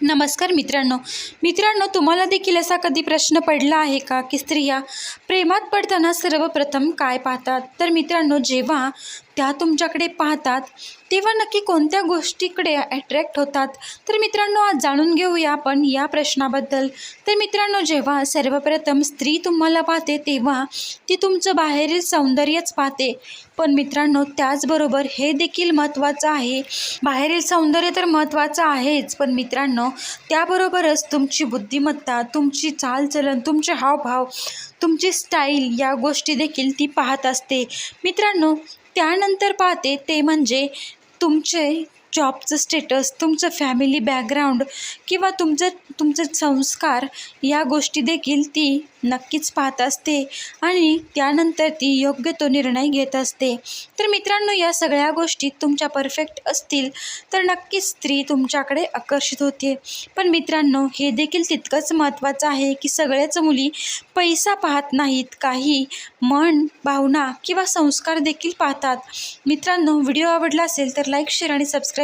नमस्कार मित्रांनो. मित्रांनो तुम्हाला देखील असा कधी प्रश्न पडला आहे का की स्त्रिया प्रेमात पडताना सर्वप्रथम काय पाहतात? तर मित्रांनो जेव्हा त्या तुमच्याकडे पाहतात तेव्हा नक्की कोणत्या गोष्टीकडे अट्रॅक्ट होतात? तर मित्रांनो आज जाणून घेऊया आपण या प्रश्नाबद्दल. तर मित्रांनो जेव्हा सर्वप्रथम स्त्री तुम्हाला पाहते तेव्हा ती तुमचं बाहेरील सौंदर्यच पाहते. पण मित्रांनो त्याचबरोबर हे देखील महत्त्वाचं आहे. बाहेरील सौंदर्य तर महत्त्वाचं आहेच पण मित्रांनो त्याबरोबरच तुमची बुद्धिमत्ता तुमची चालचलन तुमचे हावभाव तुमची स्टाईल या गोष्टी देखील ती पाहत असते. मित्रांनो त्यानंतर पाहते ते म्हणजे तुमचे जॉबचं स्टेटस तुमचं फॅमिली बॅकग्राऊंड किंवा तुमचं तुमचे संस्कार या गोष्टी देखील ती नक्कीच पाहत असते आणि त्यानंतर ती योग्य तो निर्णय घेत असते. तर मित्रांनो या सगळ्या गोष्टी तुमच्या परफेक्ट असतील तर नक्कीच स्त्री तुमच्याकडे आकर्षित होते. पण मित्रांनो हे देखील तितकंच महत्त्वाचं आहे की सगळ्याच मुली पैसा पाहत नाहीत काही मन भावना किंवा संस्कार देखील पाहतात. मित्रांनो व्हिडिओ आवडला असेल तर लाईक शेअर आणि सबस्क्राईब